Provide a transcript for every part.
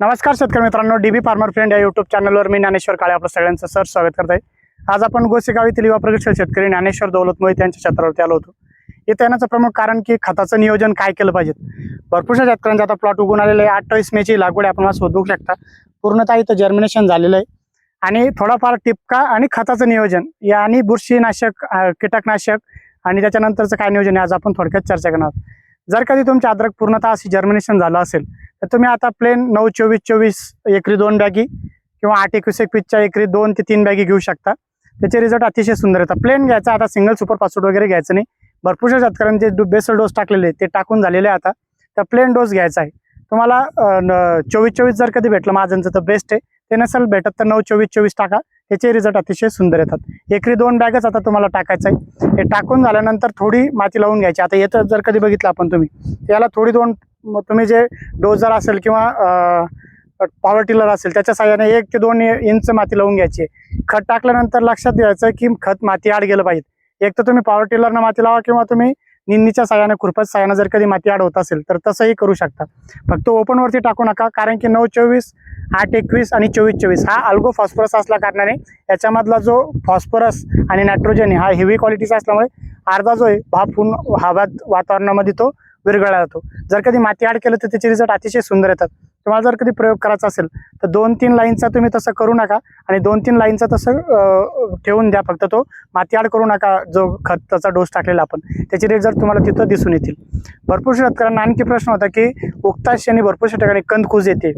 नमस्कार शेतकरी मित्रांनो डीबी फार्मर फ्रेंड या युट्यूब चॅनलवर मी ज्ञानेश्वर काळे आपलं सगळ्यांचं सर स्वागत करत आहे आज आपण गोसेगाव येथील युवा प्रगतशील शेतकरी ज्ञानेश्वर दौलत मोहित यांच्या क्षेत्रावरती आलो होतो. इथे येण्याचं प्रमुख कारण की खताचं नियोजन काय केलं पाहिजे भरपूरशा शेतकऱ्यांचे आता प्लॉट उगून आलेले आहे. अठ्ठावीस मेची लागवड आपण शोधू बघू शकता. पूर्णतः इथं जर्मिनेशन झालेलं आहे. आणि थोडाफार टिपका आणि खताचं नियोजन या आणि बुरशीनाशक कीटकनाशक आणि त्याच्यानंतरचं काय नियोजन आहे आज आपण थोडक्यात चर्चा करणार जर कधी तुमचे अद्रक पूर्णतः अशी जर्मिनेशन झालं असेल तर तुम्ही आता प्लेन नऊ चोवीस चोवीस एकरी दोन बॅगी किंवा आठ एकवीस एकवीसच्या एकरी दोन ते तीन बॅगी घेऊ शकता. त्याचे रिझल्ट अतिशय सुंदर येतात प्लेन घ्यायचा आता सिंगल सुपर फास्फेट वगैरे घ्यायचं नाही. भरपूरशा शेतकऱ्यांचे बेसल डोस टाकलेले आहेत, ते टाकून झालेले आहे आता. तर प्लेन डोस घ्यायचा आहे. तुम्हाला चोवीस चोवीस जर कधी भेटलं माझ्यांचं तर बेस्ट आहे. ते नसेल भेटत तर नऊ चोवीस चोवीस टाका. याचे रिझल्ट अतिशय सुंदर येतात. एकरी दोन बॅगच आता तुम्हाला टाकायचं आहे हे टाकून झाल्यानंतर थोडी माती लावून घ्यायची. आता येतं जर कधी बघितलं आपण तुम्ही याला थोडी दोन तुम्ही जे डोजर असेल किंवा पॉवर टिलर असेल त्याच्या साह्याने एक ते दोन इंच माती लावून घ्यायची खत टाकल्यानंतर लक्षात घ्यायचं की खत माती आड गेलं पाहिजे. एक तर तुम्ही पॉवर टिलरनं माती लावा किंवा तुम्ही निंदीच्या साह्याने खुरपत साह्यानं जर कधी माती आड होत असेल तर तसंही करू शकता. फक्त ओपनवरती टाकू नका कारण की नऊ चोवीस आठ एकवीस आणि चोवीस चोवीस हा अल्गो फॉस्फरस असल्या कारणाने याच्यामधला जो फॉस्फरस आणि नायट्रोजन आहे हा हेवी क्वालिटीचा असल्यामुळे अर्धा जो आहे भाप होऊन हवात वातावरणामध्ये तो विरघळला जातो. जर कधी माती आड केलं तर त्याचे रिझल्ट अतिशय सुंदर येतात. तुम्हाला जर कधी प्रयोग करायचा असेल तर दोन तीन लाईनचा तुम्ही तसं करू नका आणि दोन तीन लाईनचा तसं ठेवून द्या फक्त तो. मातीआड करू नका जो खताचा डोस टाकलेला आपण. त्याचे रेट जर तुम्हाला तिथं दिसून येतील. भरपूर शेतकऱ्यांना आणखी प्रश्न होता की उगता शेणी भरपूरशा ठिकाणी कंदकूज येते.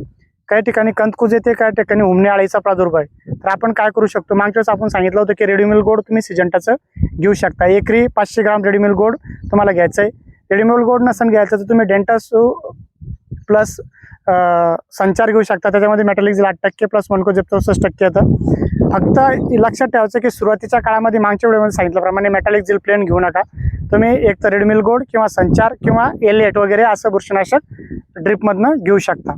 काही ठिकाणी कंदकूज येते काही ठिकाणी उमण्या आळीचा प्रादुर्भाव आहे. तर आपण काय करू शकतो? मागच्या वेळेस आपण सांगितलं होतं की रेडीमेल गोड तुम्ही सिजंटाचं घेऊ शकता. एकरी पाचशे ग्राम रेडीमेल गोड तुम्हाला घ्यायचं आहे रेडीमेल गोड नसन घ्यायचं तर तुम्ही डेंटासू प्लस संचार घेऊ शकता. त्याच्यामध्ये मेटॅलिक्स आठ टक्के प्लस मनकोजेप चौसष्ट टक्के येतं फक्त लक्षात ठेवायचं की सुरुवातीच्या काळामध्ये मागच्या वेळेमध्ये सांगितल्याप्रमाणे मेटॅलिक झिल प्लेन घेऊ नका. तुम्ही एक तर रेडमिल गोड किंवा संचार किंवा एलिएट वगैरे असं बुरशीनाशक ड्रिपमधनं घेऊ शकता.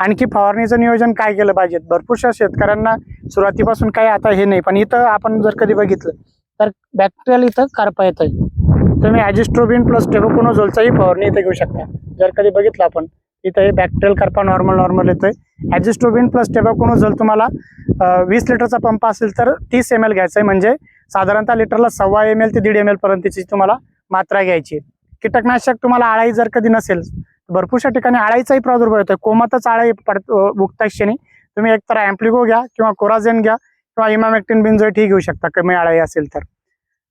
आणखी फवारणीचं नियोजन काय केलं पाहिजे? भरपूरशा शेतकऱ्यांना सुरुवातीपासून काही आता हे नाही पण इथं आपण जर कधी बघितलं तर बॅक्टेरियल इथं करपा येतं तुम्ही ॲजिस्ट्रोबिन प्लस टेबोकोनोझोलचाही फवारणी इथं घेऊ शकता. जर कधी बघितलं आपण इथं हे बॅक्टेरियल करपा नॉर्मल नॉर्मल येतोय. ॲजिस्टोबिन प्लस टेबोकोनोझोल तुम्हाला वीस लिटरचा पंप असेल तर तीस एम एल घ्यायचा आहे म्हणजे साधारणतः लिटरला सव्वा एम एल ते दीड एम एल पर्यंतची तुम्हाला मात्रा घ्यायची आहे. कीटकनाशक तुम्हाला आळाई जर कधी नसेल भरपूरशा ठिकाणी आळाईचाही प्रादुर्भाव येतोय. कोमातच आळाई पड बुकता क्षणी. तुम्ही एकतर अँप्लिगो घ्या किंवा कोराझेन घ्या किंवा इमामॅक्टिन बिनजोईट ही घेऊ शकता कमी आळाई असेल तर.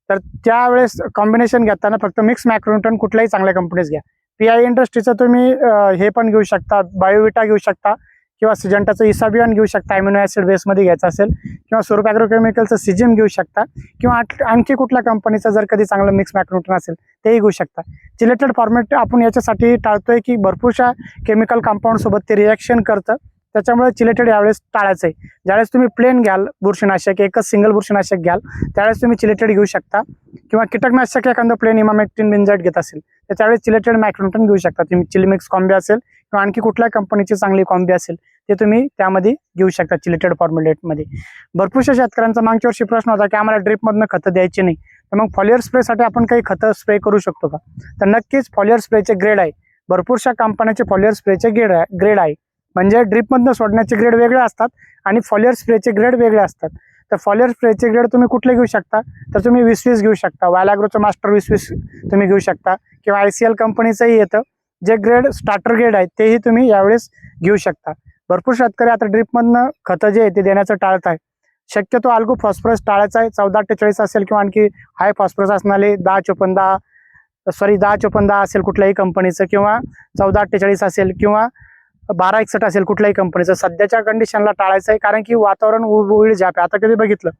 तर त्यावेळेस कॉम्बिनेशन घेताना फक्त मिक्स मॅक्रोन्युटन कुठल्याही चांगल्या कंपनीज घ्या. पी आय इंडस्ट्रीचं तुम्ही हे पण घेऊ शकता बायोविटा घेऊ शकता किंवा सिजंटाचं इसाबियन घेऊ शकता अमिनो ॲसिड बेसमध्ये घ्यायचं असेल किंवा स्वरूप ॲग्रोकेमिकलचं सिजिम घेऊ शकता किंवा आणखी कुठल्या कंपनीचं जर कधी चांगलं मिक्स मॅक्रोटन असेल तेही घेऊ शकता. जिलेटेड फॉर्मॅट आपण याच्यासाठी टाळतोय की भरपूरशा केमिकल कंपाऊंडसोबत ते रिॲक्शन करतं. त्याच्यामुळे चिलेटेड यावेळेस टाळायचं आहे. ज्यावेळेस तुम्ही प्लेन घ्याल बुरशीनाशक एकच सिंगल बुरशीनाशक घ्याल त्यावेळेस तुम्ही चिलेटेड घेऊ शकता. किंवा कीटकनाशक एखादं प्लेन इमामेक्टिन बिनजाईट घेत असेल तर त्यावेळेस चिलेटेड मॅक्रोटन घेऊ शकता. तुम्ही चिलिमिक्स कॉम्बी असेल किंवा आणखी कुठल्या कंपनीची चांगली कॉम्बी असेल ते तुम्ही त्यामध्ये घेऊ शकता चिलेटेड फॉर्म्युलेटमध्ये भरपूरशा शेतकऱ्यांचा मागच्या वर्षी प्रश्न होता की आम्हाला ड्रिपमधनं खतं द्यायची नाही. तर मग फॉलियर स्प्रेसाठी आपण काही खतं स्प्रे करू शकतो का? तर नक्कीच फॉलियर स्प्रेचे ग्रेड आहे. भरपूरशा कंपन्याचे फॉलियर स्प्रेचे ग्रेड आहे ग्रेड आहे. म्हणजे ड्रिपमधनं सोडण्याचे ग्रेड वेगळे असतात आणि फॉलियर स्प्रेचे ग्रेड वेगळे असतात. तर फॉलियर स्प्रेचे ग्रेड तुम्ही कुठले घेऊ शकता? तर तुम्ही वीस वीस घेऊ शकता. वायलाग्रोचं मास्टर वीस वीस तुम्ही घेऊ शकता. किंवा आय सी एल कंपनीचंही येतं. जे ग्रेड स्टार्टर ग्रेड आहेत तेही तुम्ही यावेळेस घेऊ शकता. भरपूर शेतकरी आता ड्रिपमधनं खतं जे आहे ते देण्याचं टाळत आहे. शक्यतो अल्गो फॉस्फरस टाळायचा आहे. चौदा अठ्ठेचाळीस असेल किंवा आणखी हाय फॉस्फरस असणारे दहा चोपन्न दहा सॉरी दहा चोपन्न दहा असेल कुठल्याही कंपनीचं किंवा चौदा अठ्ठेचाळीस असेल किंवा बारा एकसट असेल कुठल्याही कंपनीचं सध्याच्या कंडिशनला टाळायचं आहे कारण की वातावरण उळ जाप आहे. आता कधी बघितलं?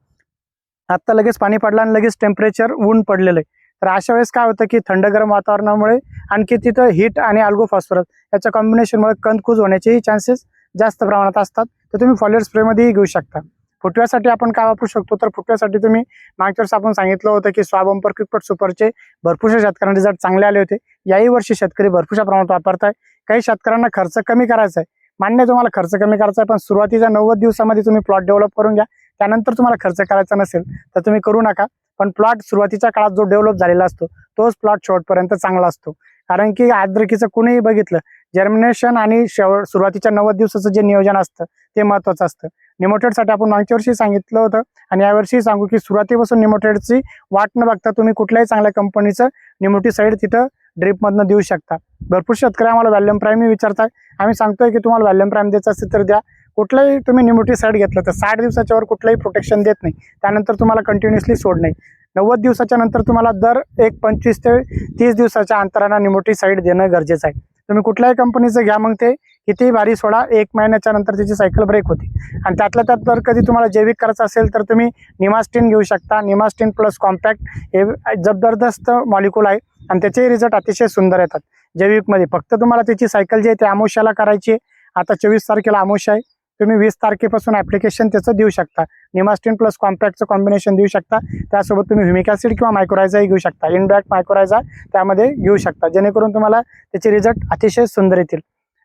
आता लगेच पाणी पडलं आणि लगेच टेम्परेचर ऊन पडलेलं आहे. तर अशा वेळेस काय होतं की थंड गरम वातावरणामुळे आणखी तिथं हीट आणि अल्गो फॉस्फरस याच्या कॉम्बिनेशनमुळे कंदकूज होण्याचेही चान्सेस जास्त प्रमाणात असतात. तर तुम्ही फॉलिअर स्प्रेमध्येही घेऊ शकता. फुटव्यासाठी आपण काय वापरू शकतो? तर फुटव्यासाठी तुम्ही मागच्या वर्ष आपण सांगितलं होतं की स्वाबंपर क्रिकपट सुपरचे भरपूरशा शेतकऱ्यांना रिझल्ट चांगले आले होते. याही वर्षी शेतकरी भरपूरशा प्रमाणात वापरताय. काही शेतकऱ्यांना खर्च कमी करायचा आहे मान्य तुम्हाला खर्च कमी करायचा आहे पण सुरुवातीच्या नव्वद दिवसामध्ये तुम्ही प्लॉट डेव्हलप करून घ्या. त्यानंतर तुम्हाला खर्च करायचा नसेल तर तुम्ही करू नका. पण प्लॉट सुरुवातीच्या काळात जो डेव्हलप झालेला असतो तोच प्लॉट शेवटपर्यंत चांगला असतो. कारण की आद्रकीचं कुणीही बघितलं जर्मिनेशन आणि शेव सुरुवातीच्या नव्वद दिवसाचं जे नियोजन असतं ते महत्त्वाचं असतं. निमोटेडसाठी आपण मागच्या वर्षी सांगितलं होतं आणि यावर्षी सांगू की सुरुवातीपासून निमोटेडची वाट न बघता तुम्ही कुठल्याही चांगल्या कंपनीचं निमोटिसाईड तिथं ड्रिपमधनं देऊ शकता. भरपूर शेतकरी आम्हाला व्हॅल्युम प्राईम विचारतात. आम्ही सांगतोय की तुम्हाला व्हॅल्युम प्राईम द्यायचं असेल तर द्या. कुठलंही तुम्ही निमोटिसाईड घेतलं तर साठ दिवसाच्यावर कुठलंही प्रोटेक्शन देत नाही. त्यानंतर तुम्हाला कंटिन्युअसली सोड नाही नव्वद दिवसाच्या नंतर तुम्हाला दर एक पंचवीस ते तीस दिवसाच्या अंतरानं निमोटिसाईड देणं गरजेचं आहे. तुम्ही कुठल्याही कंपनीचं घ्या मग ते. कितीही भारी सोडा एक महिन्याच्या नंतर त्याची सायकल ब्रेक होते. आणि त्यातल्या त्यात जर कधी तुम्हाला जैविक करायचं असेल तर तुम्ही निमास्टीन घेऊ शकता. निमास्टीन प्लस कॉम्पॅक्ट हे जबरदस्त मॉलिक्यूल आहे. आणि त्याचे रिझल्ट अतिशय सुंदर येतात. जैविकमध्ये फक्त तुम्हाला त्याची सायकल जी आहे ती आमोशाला करायची आहे. आता चोवीस तारखेला आमोश आहे. तुम्ही वीस तारखेपासून ॲप्लिकेशन त्याचं देऊ शकता. निमास्टिन प्लस कॉम्पॅक्टचं कॉम्बिनेशन देऊ शकता. त्यासोबत तुम्ही ह्युमिक ॲसिड किंवा मायक्रोरायझाही घेऊ शकता. इनबॅक मायक्रोरायझा त्यामध्ये घेऊ शकता. जेणेकरून तुम्हाला त्याचे रिझल्ट अतिशय सुंदर येतील.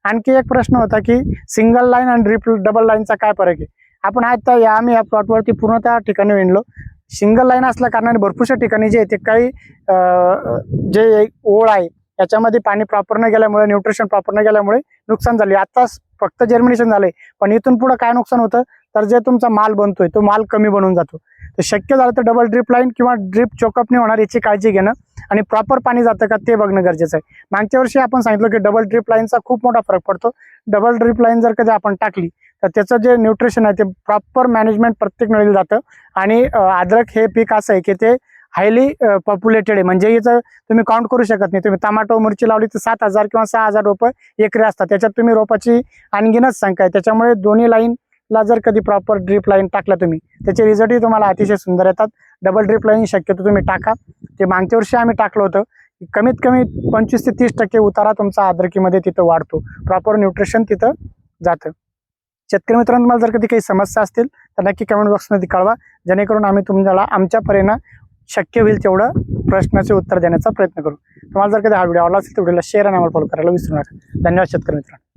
आणखी एक प्रश्न होता की सिंगल लाईन आणि ड्रिप डबल लाईनचा काय फरक आहे? आपण आता या आम्ही या प्लॉटवरती पूर्ण त्या ठिकाणी विणलो. सिंगल लाईन असल्या कारणाने भरपूरशा ठिकाणी जे आहे ते काही जे ओळ आहे याच्यामध्ये पाणी प्रॉपर न गेल्यामुळे न्यूट्रिशन प्रॉपर न गेल्यामुळे नुकसान झाले. आता फक्त जर्मिनेशन झाले पण इथून पुढे काय नुकसान होतं? तर जे तुमचा माल बनतोय तो माल कमी बनून जातो. तर शक्य झालं तर डबल ड्रिप लाईन किंवा ड्रिप चोकअपने होणार याची काळजी घेणं आणि प्रॉपर पाणी जातं का ते बघणं गरजेचं आहे. मागच्या वर्षी आपण सांगितलं की डबल ड्रिप लाईनचा खूप मोठा फरक पडतो. डबल ड्रिप लाईन जर कधी आपण टाकली तर त्याचं जे न्यूट्रिशन आहे ते प्रॉपर मॅनेजमेंट प्रत्येक मिळेल जातं. आणि अद्रक हे पीक असं आहे की ते हायली पॉप्युलेटेड आहे. म्हणजे याचं तुम्ही काउंट करू शकत नाही. तुम्ही टमाटो मिरची लावली तर सात हजार किंवा सहा हजार रोपं एकरी असतात. त्याच्यात तुम्ही रोपाची आणखीनच संख्या आहे. त्याच्यामुळे दोन्ही लाईनला जर कधी प्रॉपर ड्रीप लाईन टाकला तुम्ही त्याचे रिझल्टही तुम्हाला अतिशय सुंदर येतात. डबल ड्रीप लाईन शक्यतो तुम्ही टाका. ते मागच्या वर्षी आम्ही टाकलं होतं. कमीत कमी पंचवीस ते तीस टक्के उतारा तुमचा अद्रकीमध्ये तिथं वाढतो. प्रॉपर न्यूट्रिशन तिथं जातं. शेतकरी मित्रांनो तुम्हाला जर कधी काही समस्या असतील तर नक्की कमेंट बॉक्समध्ये कळवा. जेणेकरून आम्ही तुम्हाला आमच्या परीनं शक्य होईल तेवढं प्रश्नाचे उत्तर देण्याचा प्रयत्न करू. तुम्हाला जर कधी हा व्हिडिओ आवडला असेल तर व्हिडिओला शेअर आणि आम्हाला फॉलो करायला विसरू नका. धन्यवाद शेतकरी मित्रांनो.